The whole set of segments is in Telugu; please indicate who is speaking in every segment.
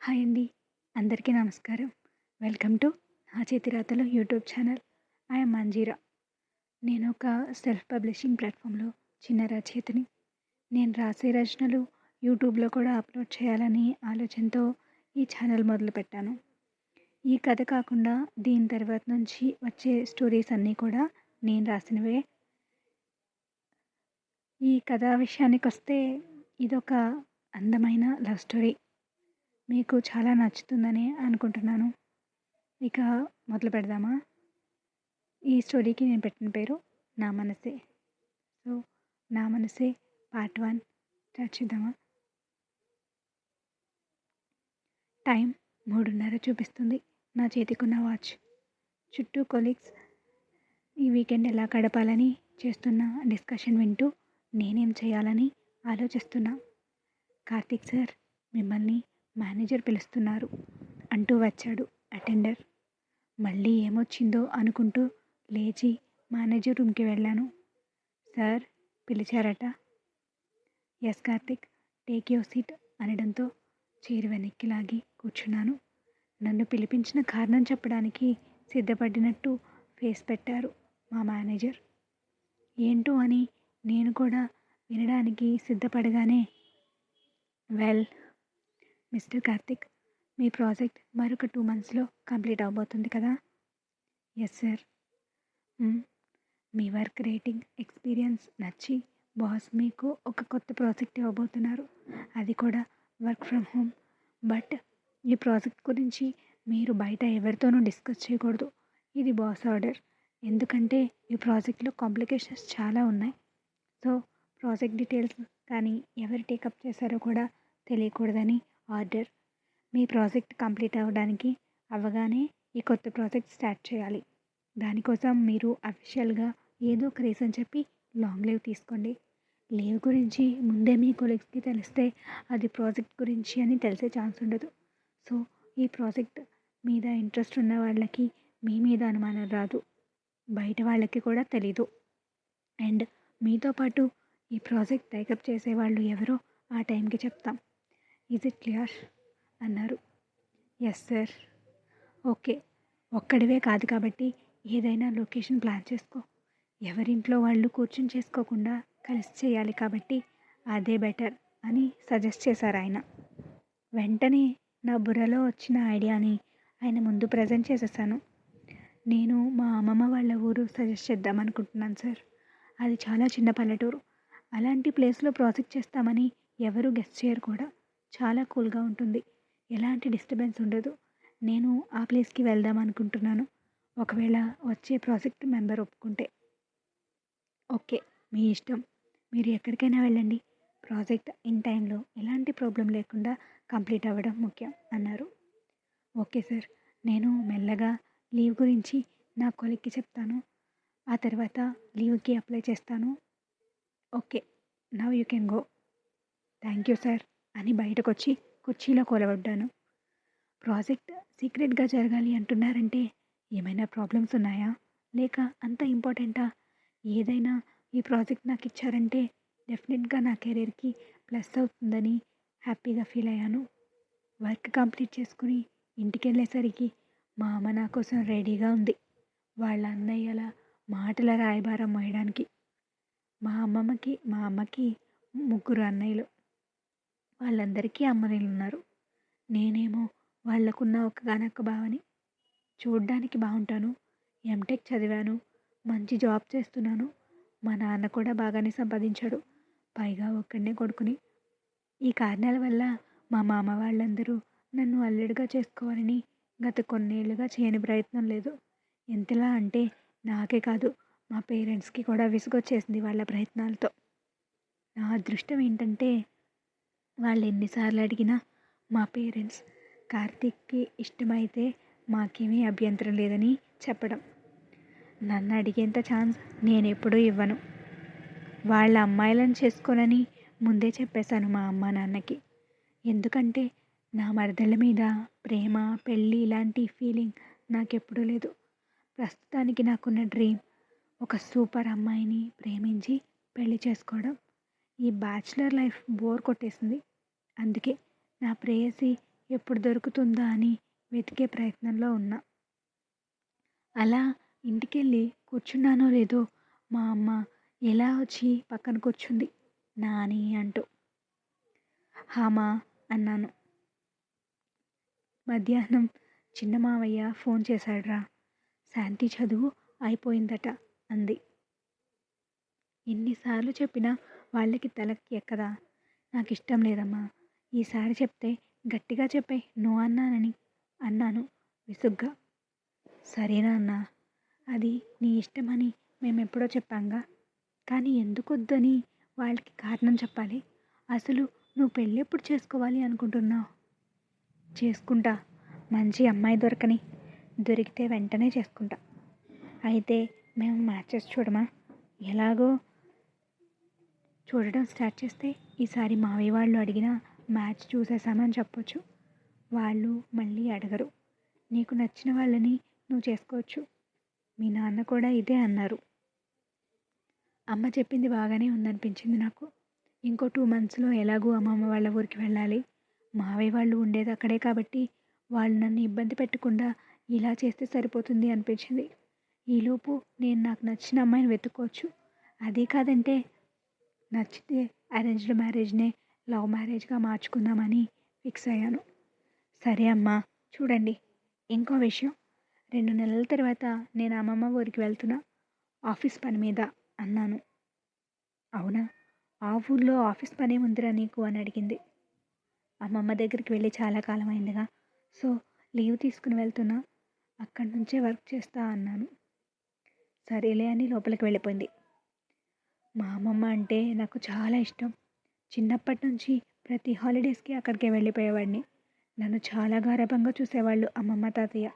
Speaker 1: హాయ్ అండి. అందరికీ నమస్కారం. వెల్కమ్ టు నా చేతిరాతలు యూట్యూబ్ ఛానల్. ఐఎమ్ మంజీరా. నేను ఒక సెల్ఫ్ పబ్లిషింగ్ ప్లాట్ఫామ్లో చిన్న రచయితని. నేను రాసే రచనలు యూట్యూబ్లో కూడా అప్లోడ్ చేయాలని ఆలోచనతో ఈ ఛానల్ మొదలుపెట్టాను. ఈ కథ కాకుండా దీని తర్వాత నుంచి వచ్చే స్టోరీస్ అన్నీ కూడా నేను రాసినవే. ఈ కథ విషయానికి వస్తే ఇదొక అందమైన లవ్ స్టోరీ. మీకు చాలా నచ్చుతుందని అనుకుంటున్నాను. ఇక మొదలు పెడదామా? ఈ స్టోరీకి నేను పెట్టిన పేరు నా మనసే. సో నా మనసే పార్ట్ వన్. స్టార్ట్ చేద్దామా? టైం మూడున్నర చూపిస్తుంది. నా చేతికున్న వాచ్. చుట్టూ కొలీగ్స్ ఈ వీకెండ్ ఎలా గడపాలని చేస్తున్న డిస్కషన్ వింటూ నేనేం చేయాలని ఆలోచిస్తున్నా. కార్తీక్ సార్ మిమ్మల్ని మేనేజర్ పిలుస్తున్నారు. అంటూ వచ్చాడు అటెండర్. మళ్ళీ ఏమొచ్చిందో అనుకుంటూ లేచి మేనేజర్ రూమ్కి వెళ్ళాను. Sir పిలిచారట. Yes Karthik take your seat అనడంతో చీర వెనక్కి లాగి కూర్చున్నాను. నన్ను పిలిపించిన కారణం చెప్పడానికి సిద్ధపడినట్టు ఫేస్ పెట్టారు మా మేనేజర్. ఏంటో అని నేను కూడా వినడానికి సిద్ధపడగానే వెల్ మిస్టర్ కార్తిక్ మీ ప్రాజెక్ట్ మరొక టూ మంత్స్లో కంప్లీట్ అవబోతుంది కదా? ఎస్ సార్ మీ వర్క్ రేటింగ్ ఎక్స్పీరియన్స్ నచ్చి బాస్ మీకు ఒక కొత్త ప్రాజెక్ట్ ఇవ్వబోతున్నారు. అది కూడా వర్క్ ఫ్రమ్ హోమ్. బట్ ఈ ప్రాజెక్ట్ గురించి మీరు బయట ఎవరితోనూ డిస్కస్ చేయకూడదు. ఇది బాస్ ఆర్డర్. ఎందుకంటే ఈ ప్రాజెక్ట్లో కాంప్లికేషన్స్ చాలా ఉన్నాయి. సో ప్రాజెక్ట్ డీటెయిల్స్ కానీ ఎవరు టేకప్ చేశారో కూడా తెలియకూడదని ఆర్డర్. మీ ప్రాజెక్ట్ కంప్లీట్ అవ్వడానికి అవ్వగానే ఈ కొత్త ప్రాజెక్ట్ స్టార్ట్ చేయాలి. దానికోసం మీరు అఫీషియల్గా ఏదో ఒక రీజన్ చెప్పి లాంగ్ లీవ్ తీసుకోండి. లీవ్ గురించి ముందే మీ కొలీగ్స్కి తెలిస్తే అది ప్రాజెక్ట్ గురించి అని తెలిసే ఛాన్స్ ఉండదు. సో ఈ ప్రాజెక్ట్ మీద ఇంట్రెస్ట్ ఉన్న వాళ్ళకి మీ మీద అనుమానం రాదు. బయట వాళ్ళకి కూడా తెలీదు. అండ్ మీతో పాటు ఈ ప్రాజెక్ట్ టైకప్ చేసేవాళ్ళు ఎవరో ఆ టైంకి చెప్తాం. ఈజ్ ఇట్ క్లియర్ అన్నారు. ఎస్ సార్ ఓకే ఒక్కడివే కాదు కాబట్టి ఏదైనా లొకేషన్ ప్లాన్ చేసుకో. ఎవరింట్లో వాళ్ళు కూర్చుని చేసుకోకుండా కలిసి చేయాలి కాబట్టి అదే బెటర్ అని సజెస్ట్ చేశారు ఆయన. వెంటనే నా బుర్రలో వచ్చిన ఐడియాని ఆయన ముందు ప్రజెంట్ చేసేసాను. నేను మా అమ్మమ్మ వాళ్ళ ఊరు సజెస్ట్ చేద్దాం అనుకుంటున్నాను సార్ అది చాలా చిన్న పల్లెటూరు. అలాంటి ప్లేస్లో ప్రాజెక్ట్ చేస్తామని ఎవరు గెస్ట్ చేయరు కూడా. చాలా కూల్గా ఉంటుంది. ఎలాంటి డిస్టర్బెన్స్ ఉండదు. నేను ఆ ప్లేస్కి వెళ్దాం అనుకుంటున్నాను. ఒకవేళ వచ్చే ప్రాజెక్ట్ మెంబర్ ఒప్పుకుంటే. ఓకే మీ ఇష్టం. మీరు ఎక్కడికైనా వెళ్ళండి. ప్రాజెక్ట్ ఇన్ టైంలో ఎలాంటి ప్రాబ్లం లేకుండా కంప్లీట్ అవ్వడం ముఖ్యం అన్నారు. ఓకే సార్ నేను మెల్లగా లీవ్ గురించి నా కొలిక్కి చెప్తాను. ఆ తర్వాత లీవ్కి అప్లై చేస్తాను. Okay now you can go. Thank you sir. అని బయటకొచ్చి కుర్చీలో కూలబడ్డాను ప్రాజెక్ట్ సీక్రెట్గా జరగాలి అంటున్నారంటే ఏమైనా ప్రాబ్లమ్స్ ఉన్నాయా? లేక అంత ఇంపార్టెంటా? ఏదైనా ఈ ప్రాజెక్ట్ నాకు ఇచ్చారంటే డెఫినెట్గా నా కెరీర్కి ప్లస్ అవుతుందని హ్యాపీగా ఫీల్ అయ్యాను. వర్క్ కంప్లీట్ చేసుకుని ఇంటికి వెళ్ళేసరికి మా అమ్మ నా కోసం రెడీగా ఉంది. వాళ్ళ అన్నయ్యల మాటల రాయబారం మోయడానికి. మా అమ్మమ్మకి మా అమ్మకి ముగ్గురు అన్నయ్యలు. వాళ్ళందరికీ అమ్మనీళ్ళున్నారు నేనేమో వాళ్ళకున్న ఒక్కగానొక్క బావని చూడ్డానికి బాగుంటాను ఎంటెక్ చదివాను. మంచి జాబ్ చేస్తున్నాను. మా నాన్న కూడా బాగానే సంపాదించాడు. పైగా ఒక్కడనే కొడుకుని. ఈ కారణాల వల్ల మా మామ వాళ్ళందరూ నన్ను అల్లుడిగా చేసుకోవాలని గత కొన్నేళ్ళుగా చేయని ప్రయత్నం లేదు. ఎంతలా అంటే నాకే కాదు మా పేరెంట్స్కి కూడా విసుగొచ్చేసింది వాళ్ళ ప్రయత్నాలతో. నా అదృష్టం ఏంటంటే వాళ్ళు ఎన్నిసార్లు అడిగినా మా పేరెంట్స్ కార్తీక్కి ఇష్టమైతే మాకేమీ అభ్యంతరం లేదని చెప్పడం. నన్ను అడిగేంత ఛాన్స్ నేను ఎప్పుడూ ఇవ్వను. వాళ్ళ అమ్మాయిలను చేసుకోనని ముందే చెప్పేశాను మా అమ్మ నాన్నకి. ఎందుకంటే నా మరదల మీద ప్రేమ పెళ్ళి ఇలాంటి ఫీలింగ్ నాకెప్పుడూ లేదు. ప్రస్తుతానికి నాకున్న డ్రీమ్ ఒక సూపర్ అమ్మాయిని ప్రేమించి పెళ్ళి చేసుకోవడం. ఈ బ్యాచిలర్ లైఫ్ బోర్ కొట్టేసింది. అందుకే నా ప్రేయసి ఎప్పుడు దొరుకుతుందా అని వెతికే ప్రయత్నంలో ఉన్నా. అలా ఇంటికెళ్ళి కూర్చున్నానో లేదో మా అమ్మ ఎలా వచ్చి పక్కన కూర్చుంది? నాని అంటూ. హామా అన్నాను. మధ్యాహ్నం చిన్న మావయ్య ఫోన్ చేశాడ్రా. శాంతి చదువు అయిపోయిందట అంది. ఎన్నిసార్లు చెప్పినా వాళ్ళకి తలకి ఎక్కదా? నాకు ఇష్టం లేదమ్మా. ఈసారి చెప్తే గట్టిగా చెప్పే నో అన్నానని అన్నాను. విసుగ్గా. సరేనా అన్న అది నీ ఇష్టమని మేము ఎప్పుడో చెప్పాంగా. కానీ ఎందుకు వద్దని వాళ్ళకి కారణం చెప్పాలి. అసలు నువ్వు పెళ్ళి ఎప్పుడు చేసుకోవాలి అనుకుంటున్నావు? చేసుకుంటా. మంచి అమ్మాయి దొరకని. దొరికితే వెంటనే చేసుకుంటా. అయితే మేము మ్యాచెస్ చూడమా? ఎలాగో? చూడడం స్టార్ట్ చేస్తే ఈసారి మావయ్య వాళ్ళు అడిగినా మ్యాచ్ చూసేసామని చెప్పొచ్చు. వాళ్ళు మళ్ళీ అడగరు. నీకు నచ్చిన వాళ్ళని నువ్వు చేసుకోవచ్చు. మీ నాన్న కూడా ఇదే అన్నారు. అమ్మ చెప్పింది బాగానే ఉందనిపించింది నాకు. ఇంకో టూ మంత్స్లో ఎలాగూ అమ్మమ్మ వాళ్ళ ఊరికి వెళ్ళాలి. మావయ్య వాళ్ళు ఉండేది అక్కడే కాబట్టి వాళ్ళు నన్ను ఇబ్బంది పెట్టకుండా ఇలా చేస్తే సరిపోతుంది అనిపించింది. ఈలోపు నేను నాకు నచ్చిన అమ్మాయిని వెతుక్కోవచ్చు. అది కాదంటే నచ్చితే అరేంజ్డ్ మ్యారేజ్నే లవ్ మ్యారేజ్గా మార్చుకుందామని ఫిక్స్ అయ్యాను. సరే అమ్మా చూడండి. ఇంకో విషయం. రెండు నెలల తర్వాత నేను అమ్మమ్మ ఊరికి వెళ్తున్నా. ఆఫీస్ పని మీద అన్నాను. అవునా? ఆ ఊర్లో ఆఫీస్ పనే ఉందిరా నీకు అని అడిగింది. అమ్మమ్మ దగ్గరికి వెళ్ళి చాలా కాలం అయిందిగా. సో లీవ్ తీసుకుని వెళ్తున్నా. అక్కడి నుంచే వర్క్ చేస్తా అన్నాను. సరేలే అని లోపలికి వెళ్ళిపోయింది. మా అమ్మమ్మ అంటే నాకు చాలా ఇష్టం. చిన్నప్పటి నుంచి ప్రతి హాలిడేస్కి అక్కడికే వెళ్ళిపోయేవాడిని. నన్ను చాలా గారభంగా చూసేవాళ్ళు అమ్మమ్మ తాతయ్య.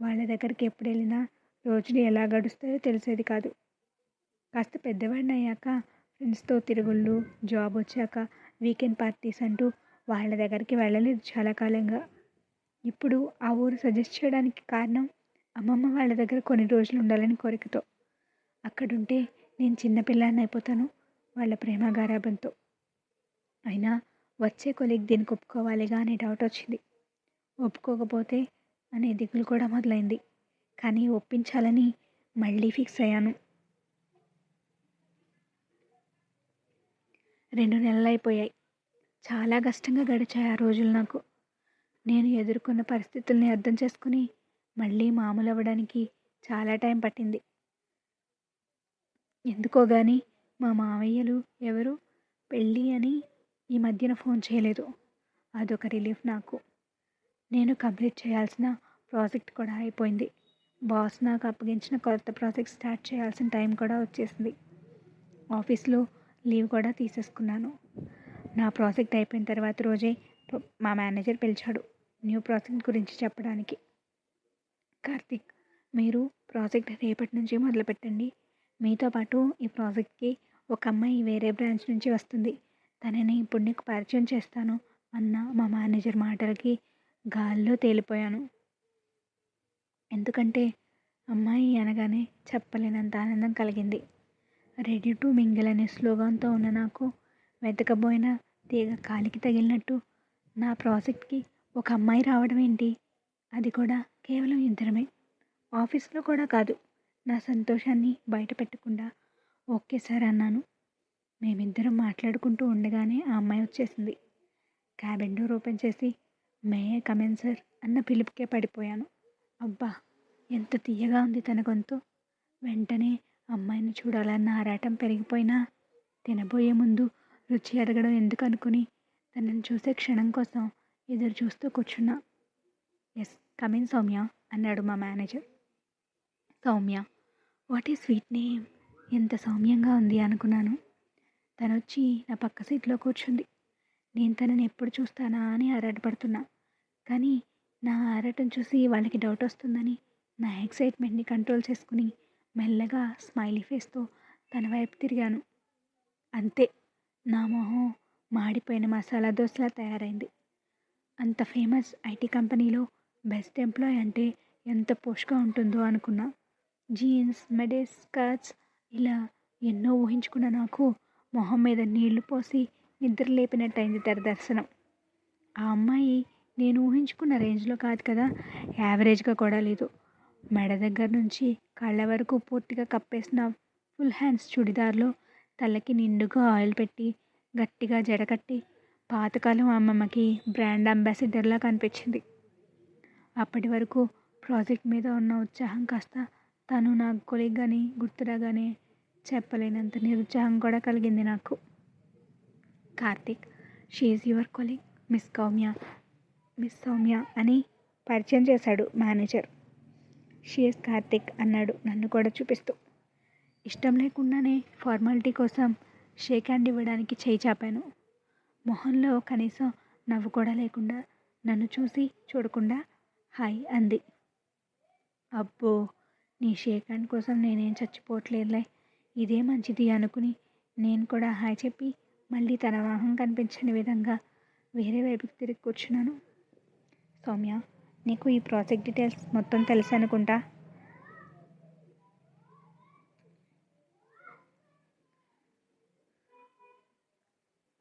Speaker 1: వాళ్ళ దగ్గరికి ఎప్పుడు వెళ్ళినా రోజులు ఎలా గడుస్తాయో తెలిసేది కాదు. కాస్త పెద్దవాడిని అయ్యాక ఫ్రెండ్స్తో తిరుగుళ్ళు జాబ్ వచ్చాక వీకెండ్ పార్టీస్ అంటూ వాళ్ళ దగ్గరికి వెళ్ళలేదు చాలా కాలంగా. ఇప్పుడు ఆ ఊరు సజెస్ట్ చేయడానికి కారణం అమ్మమ్మ వాళ్ళ దగ్గర కొన్ని రోజులు ఉండాలని కోరికతో. అక్కడుంటే నేను చిన్నపిల్లాన్ని అయిపోతాను వాళ్ళ ప్రేమ గారాభంతో. అయినా వచ్చే కొలిగ్ దీనికి ఒప్పుకోవాలిగా అనే డౌట్ వచ్చింది. ఒప్పుకోకపోతే అనే దిగులు కూడా మొదలైంది. కానీ ఒప్పించాలని మళ్ళీ ఫిక్స్ అయ్యాను. రెండు నెలలు అయిపోయాయి చాలా కష్టంగా గడిచాయి ఆ రోజులు నాకు. నేను ఎదుర్కొన్న పరిస్థితుల్ని అర్థం చేసుకుని మళ్ళీ మామూలు అవ్వడానికి చాలా టైం పట్టింది. ఎందుకో కానీ మా మావయ్యలు ఎవరు పెళ్ళి అని ఈ మధ్యన ఫోన్ చేయలేదు. అదొక రిలీఫ్ నాకు. నేను కంప్లీట్ చేయాల్సిన ప్రాజెక్ట్ కూడా అయిపోయింది. బాస్ నాకు అప్పగించిన కొత్త ప్రాజెక్ట్ స్టార్ట్ చేయాల్సిన టైం కూడా వచ్చేసింది. ఆఫీస్లో లీవ్ కూడా తీసేసుకున్నాను. నా ప్రాజెక్ట్ అయిపోయిన తర్వాత రోజే మా మేనేజర్ పిలిచాడు న్యూ ప్రాజెక్ట్ గురించి చెప్పడానికి. కార్తిక్ మీరు ప్రాజెక్ట్ రేపటి నుంచి మొదలుపెట్టండి. మీతో పాటు ఈ ప్రాజెక్ట్కి ఒక అమ్మాయి వేరే బ్రాంచ్ నుంచి వస్తుంది. తనని ఇప్పుడు నీకు పరిచయం చేస్తాను అన్న మా మేనేజర్ మాటలకి గాల్లో తేలిపోయాను. ఎందుకంటే అమ్మాయి అనగానే చెప్పలేనంత ఆనందం కలిగింది. రెడీ టు మింగిల్ అనే స్లోగన్తో ఉన్న నాకు వెతకబోయిన తీగ కాలికి తగిలినట్టు నా ప్రాజెక్ట్కి ఒక అమ్మాయి రావడం ఏంటి? అది కూడా కేవలం ఇద్దరమే. ఆఫీస్లో కూడా కాదు నా సంతోషాన్ని బయట పెట్టకుండా ఓకే సార్ అన్నాను. మేమిద్దరం మాట్లాడుకుంటూ ఉండగానే ఆ అమ్మాయి వచ్చేసింది. క్యాబిన్ డోర్ ఓపెన్ చేసి మే కమెన్ సార్ అన్న పిలుపుకే పడిపోయాను. అబ్బా ఎంత తీయగా ఉంది తన గొంతు. వెంటనే అమ్మాయిని చూడాలన్న ఆరాటం పెరిగిపోయినా తినబోయే ముందు రుచి ఎదగడం ఎందుకు అనుకుని తనని చూసే క్షణం కోసం ఎదురు చూస్తూ కూర్చున్నా. ఎస్ కమిన్ సౌమ్య అన్నాడు మా మేనేజర్. సౌమ్య వాట్ ఈ స్వీట్ నేమ్? ఎంత సౌమ్యంగా ఉంది అనుకున్నాను. తను వచ్చి నా పక్క సీట్లో కూర్చుంది. నేను తనని ఎప్పుడు చూస్తానా అని ఆరాటపడుతున్నా. కానీ నా ఆరాటం చూసి వాళ్ళకి డౌట్ వస్తుందని నా ఎక్సైట్మెంట్ని కంట్రోల్ చేసుకుని మెల్లగా స్మైలీ ఫేస్తో తన వైపు తిరిగాను. అంతే నా మొహం మాడిపోయిన మసాలా దోశలా తయారైంది. అంత ఫేమస్ ఐటీ కంపెనీలో బెస్ట్ ఎంప్లాయ్ అంటే ఎంత పోష్గా ఉంటుందో అనుకున్నా. జీన్స్ మెడేస్ స్కర్ట్స్ ఇలా ఎన్నో ఊహించుకున్న నాకు మొహం మీద నీళ్ళు పోసి నిద్రలేపినట్టయింది తెర దర్శనం. ఆ అమ్మాయి నేను ఊహించుకున్న రేంజ్లో కాదు కదా యావరేజ్గా కూడా లేదు. మెడ దగ్గర నుంచి కళ్ళ వరకు పూర్తిగా కప్పేసిన ఫుల్ హ్యాండ్స్ చుడిదార్లో తలకి నిండుగా ఆయిల్ పెట్టి గట్టిగా జడకట్టి పాతకాలం అమ్మమ్మకి బ్రాండ్ అంబాసిడర్లా కనిపించింది. అప్పటి వరకు ప్రాజెక్ట్ మీద ఉన్న ఉత్సాహం కాస్త తను నా కొలిగ్గాని గుర్తురాగానే చెప్పలేనంత నిరుత్సాహం కూడా కలిగింది నాకు. Karthik she's your colleague miss కౌమ్య miss Soumya అని పరిచయం చేశాడు మేనేజర్ షీఎస్ కార్తిక్ అన్నాడు నన్ను కూడా చూపిస్తూ. ఇష్టం లేకుండానే ఫార్మాలిటీ కోసం షేక్ హ్యాండ్ ఇవ్వడానికి చేయి చాపాను. మొహంలో కనీసం నవ్వు కూడా లేకుండా నన్ను చూసి చూడకుండా హాయ్ అంది. అబ్బో నీ షేక్ హ్యాండ్ కోసం నేనేం చచ్చిపోవట్లేదులే. ఇదే మంచిది అనుకుని నేను కూడా హాయ్ చెప్పి మళ్ళీ తన వాహం కనిపించని విధంగా వేరే వైపుకి తిరిగి కూర్చున్నాను. సౌమ్య నీకు ఈ ప్రాజెక్ట్ డీటెయిల్స్ మొత్తం తెలుసు అనుకుంటా